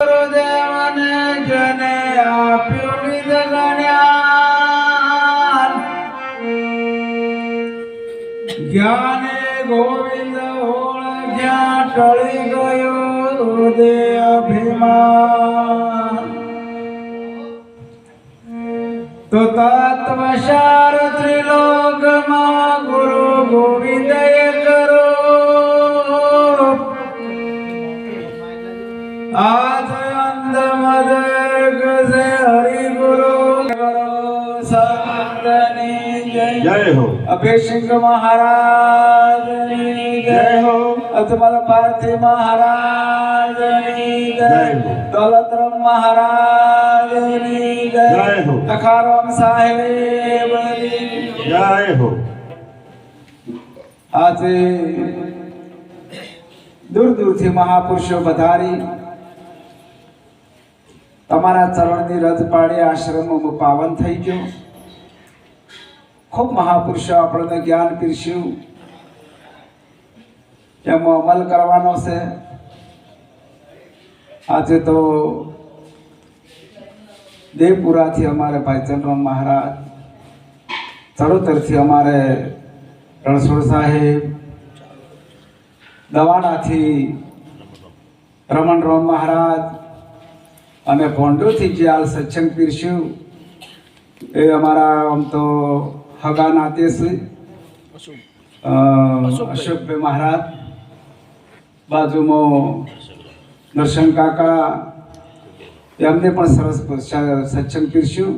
ગુરુદેવને જેને આપ્યું નિધ જ્ઞાન. જ્ઞાને ગોવિંદ ઓળખ્યા ટળી ગયો હૃદય અભિમાન. તો તત્વસાર જય હો. અભિષેક મહારાજની જય. હો. અજમલ ભારતી મહારાજની જય. હો. દોલતરામ મહારાજની જય. હો. તખારામ સાહેબ જય. હો. આજે દૂર દૂરથી મહાપુરુષો પધારી તમારા ચરણની રજ પાડી આશ્રમ પાવન થઈ ગયો. ખૂબ મહાપુરુષો આપણને જ્ઞાન પીરસ્યું. એમાં અમલ કરવાનો છે. આજે તો દેવપુરાથી અમારે ભાઈ ચંદ્રમ મહારાજ ચડોતરથી અમારે રણછોડ સાહેબ દવાડાથી રમણરામ મહારાજ અને ભોંડોથી જે હાલ સત્સંગ પીરસ્યું, એ અમારા આમ તો હગા નાતે છે અશોકભાઈ. મહારાજ બાજુમાં દર્શન કાકા એમને પણ સરસ સત્સંગ પીરસ્યું.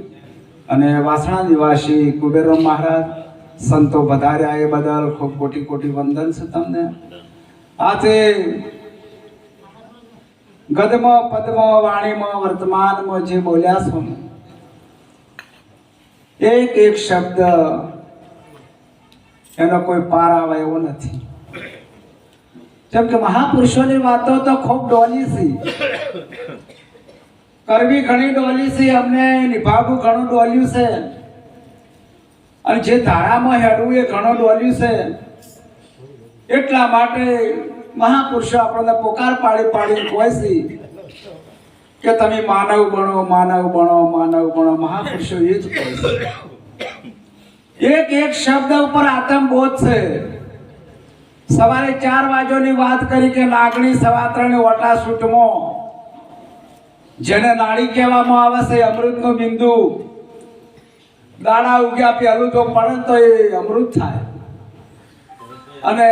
અને વાસણા નિવાસી કુબેરરામ મહારાજ સંતો વધાર્યા એ બદલ ખૂબ કોટી કોટી વંદન છે તમને. આજે ગદમાં પદમાં વાણીમાં વર્તમાનમાં જે બોલ્યા છો એક એક શબ્દ એનો કોઈ પાર આવે એવો નથી. જેમ કે મહાપુરુષોની વાતો તો ખૂબ ડોલી છે. કરવી ઘણી ડોલી છે, અમને નિભાવવું ઘણું ડોલ્યું છે. અને જે ધારામાં હેડવું એ ઘણું ડોલ્યું છે. એટલા માટે મહાપુરુષો આપણને પોકાર પાડી પાડી હોય છે કે તમે માનવ બનો માનવ બનો માનવ બનો. મહાપુરુષો એ જ કહે એક એક શબ્દ ઉપર આતંકબોધ છે. સવારે ચાર વાગ્યાની વાત કરી કે નાગણી સવાત્રને ઓટા સૂટમાં. જેને નાળી કહેવામાં આવે છે અમૃતનું બિંદુ. દાણા ઉગ્યા પહેલું જો પડે તો એ અમૃત થાય. અને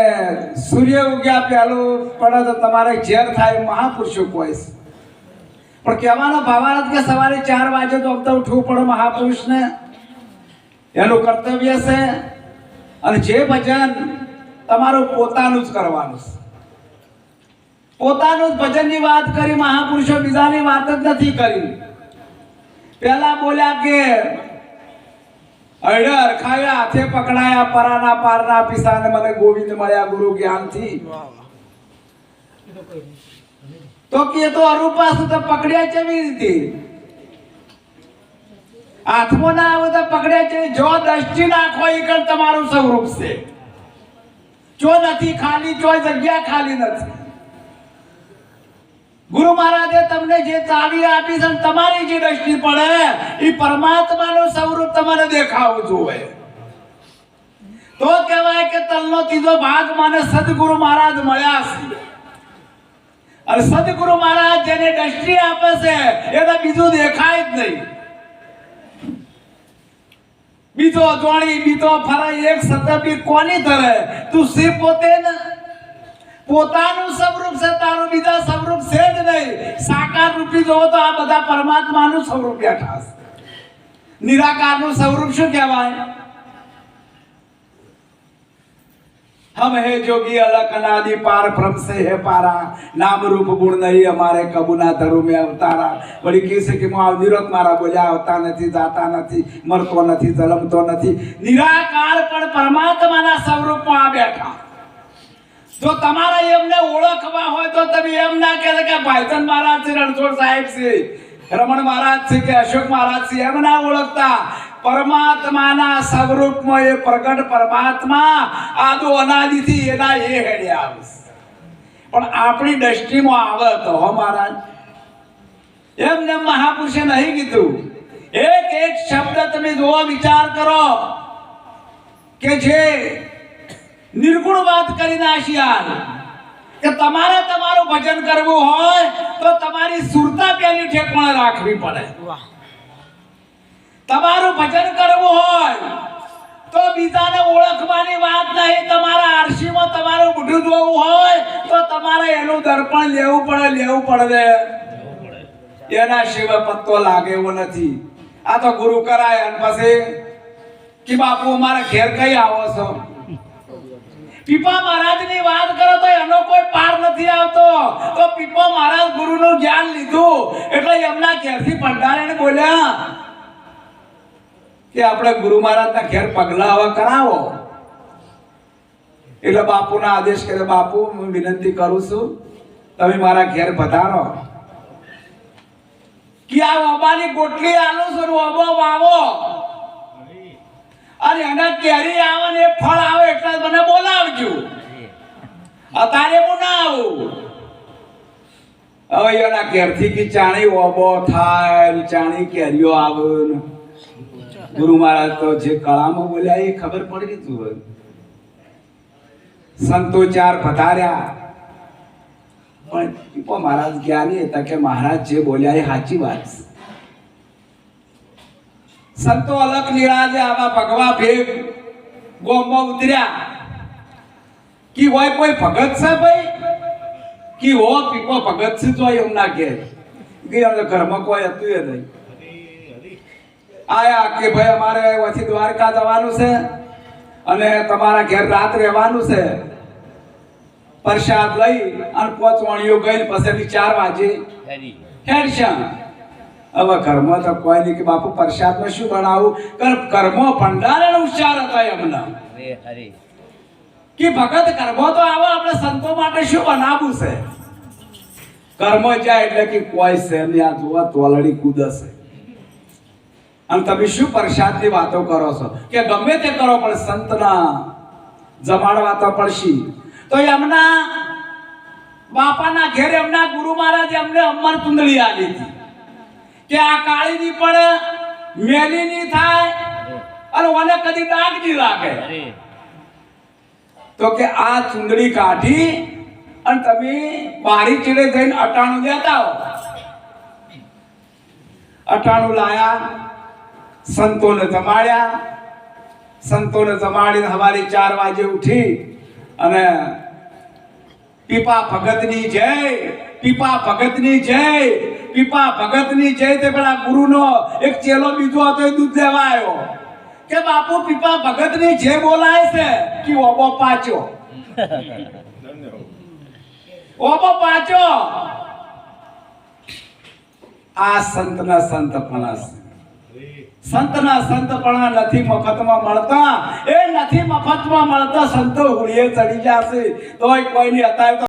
સૂર્ય ઉગ્યા પહેલું પડે તો તમારે ઝેર થાય, મહાપુરુષો કોઈ છે. પણ કહેવાનો ભાવાર્થ કે સવારે ચાર વાગે તો અમતા ઉઠવું પડે મહાપુરુષને. એનું કર્તવ્ય છે અને જે ભજન તમારું પોતાનું જ કરવાનું છે. પોતાનું જ ભજનની વાત કરી મહાપુરુષો બીજાની વાત જ નથી કરી. પહેલા બોલ્યા કે અડે અરખાયા હાથે પકડાયા, પરાના પારના પિસાને મને ગોવિંદ મળ્યા ગુરુ જ્ઞાનથી. તો કે તો અરૂપા તો પકડ્યા કેવી રીતે? હાથમાં ના આવે પકડ્યા છે જો દ્રષ્ટિ નાખો, એ તમારું સ્વરૂપ છે. જો નથી ખાલી, જો જગ્યા ખાલી નથી. ગુરુ મહારાજે તમને જે ચાવી આપી છે તમારી જે દ્રષ્ટિ પડે, એ પરમાત્માનું સ્વરૂપ તમારે દેખાવું જોઈએ. તો કહેવાય કે તલનો ત્રીજો ભાગ મને સદગુરુ મહારાજ મળ્યા છે. અને સદગુરુ મહારાજ જેને દ્રષ્ટિ આપે છે, એને બીજું દેખાય જ નહીં. બીજો જોણી બીજો ફરાય એક સતબી કોની ધરે? તું શિવ પોતે ને. પોતાનું સ્વરૂપ છે, તારું બીજા સ્વરૂપ છે જ નહીં. સાકાર રૂપી જોવો તો આ બધા પરમાત્માનું સ્વરૂપ બેઠા છે નિરાકારનું સ્વરૂપ શું કહેવાય? हम है जोगी अलग अनादि पार भ्रम से है पारा नाम रूप गुण नहीं हमारे कबूना धरु में अवतारा વળી કહે છે કે હું આ વિરોધ મારા બોલ્યા આવતા નથી જાતા નથી મરતો નથી જલમતો નથી નિરાકાર પણ પરમાત્માના સ્વરૂપમાં આ બેઠા જો તમારે એમને ઓળખવા હોય તો તમે એમ ના કહેતા કે ભાઈચંદ મહારાજ છે રણછોડ સાહેબ છે રમણ મહારાજ છે કે અશોક મહારાજ છે એમ ના ઓળખતા પરમાત્માના સ્વરૂપમાં એ પ્રગટ પરમાત્મા આદુ અનાદિથી એના એ હેડે આવશે પણ આપણી દ્રષ્ટિમાં આવે તો, હો મહારાજ? એમને મહાપુરુષે નહીં કીધું. એક એક શબ્દ તમે જોવા, વિચાર કરો. કે જે નિર્ગુણ વાત કરી નાશિયાલ કે તમારે તમારું ભજન કરવું હોય, તો તમારી સુરતા પેલી ઠેકાણે રાખવી પડે. તમારું ભજન કરવું હોય, તો બીજાને ઓળખવાની વાત નહીં. તમારા આરસીમાં તમારું મોઢું જોવું હોય, તો તમારે એનું દર્પણ લેવું પડે લેવું પડે. એના સિવાય પત્તો લાગે એવો નથી. આ તો ગુરુ કરાય, અને પછી કે બાપુ મારા ઘેર કઈ આવો છો? પીપા મહારાજની વાત કરો તો એનો કોઈ પાર નથી આવતો. તો પીપા મહારાજ ગુરુ નું જ્ઞાન લીધું. એટલે એમના ઘેરથી ભંડારે બોલ્યા કે આપણે ગુરુ મહારાજના ઘેર પગલા આવા કરાવો. એટલે બાપુના આદેશ કરે બાપુ, હું વિનંતી કરું છું, તમે મારા ઘેર પધારો. કે આ ઓબાની ગોટલી આલો છો ઓબો વાવો. અને એના કેરી આવે ને ફળ આવે, એટલે મને બોલાવજો. અત્યારે હું ના આવું. હવે એના ઘેરથી કે ચાણી ઓબો થાય, ચાણી કેરીઓ આવે ને. ગુરુ મહારાજ તો જે કળામાં બોલ્યા એ ખબર પડી તું સંતો ચાર પધાર્યા. પણ ટીપો મહારાજ જ્ઞાની હતા કે મહારાજ જે બોલ્યા એ સાચી વાત સંતો અલગ નિરાજે આવા ભગવા ભેગ ગોમમાં ઉતર્યા. કી હોય કોઈ ભગત છે ભાઈ? કી હો પીપો ભગત છે તો એમના ઘેર કે ઘરમાં કોઈ હતું એ નહીં. આયા કે ભાઈ અમારે પછી દ્વારકા જવાનું છે અને તમારા ઘેર રાત રહેવાનું છે. પ્રસાદ લઈ અને પોચવાણીઓ ગઈ પછી ચાર વાગે. હેડશા હવે ઘરમાં તો કોઈ નહીં કે બાપુ પ્રસાદમાં શું બનાવું? કર ઘરમાં ભંડારણ ઉચ્ચાર હતા એમને. કે ભગત કર્મો તો આવો આપણે સંતો માટે શું બનાવવું છે? કર્મ જાય એટલે કે કોઈ છે ને આ જોવા તોલડી કૂદશે અને તમે શું પ્રસાદની વાતો કરો છો? કે ગમે તે કરો પણ સંતના જમાડવા તો પડશે. તો એમના બાપાના ઘેર એમના ગુરુ મહારાજે અમને અમર ચુંદડી આપી હતી. કે આ કાળી ની પડે મેલી ની થાય અને ઓને કદી ડાકની લાગે. તો કે આ ચુંદડી કાઢી અને તમે બારી ચીડે જઈને અટાણું લેતા આવો. અટાણું લાયા. સંતોને જમાડ્યા. સંતોને જમાડીને સવારે ચાર વાગે ઉઠી અને પીપા ભગતની જય પીપા ભગતની જય પીપા ભગતની જય તે પેલા ગુરુનો એક ચેલો બીજો હતો એ દૂધ લેવા આવ્યો. કે બાપુ પીપા ભગતની જય બોલાય છે કે ઓબો પાચો? ઓબો પાચો? આ સંતના સંતપણા છે સંતના સંતપણા નથી મફતમાં મળતા. એ નથી મફતમાં મળતા સંતો હુડીએ ચડી જશે. તોય કોઈની તો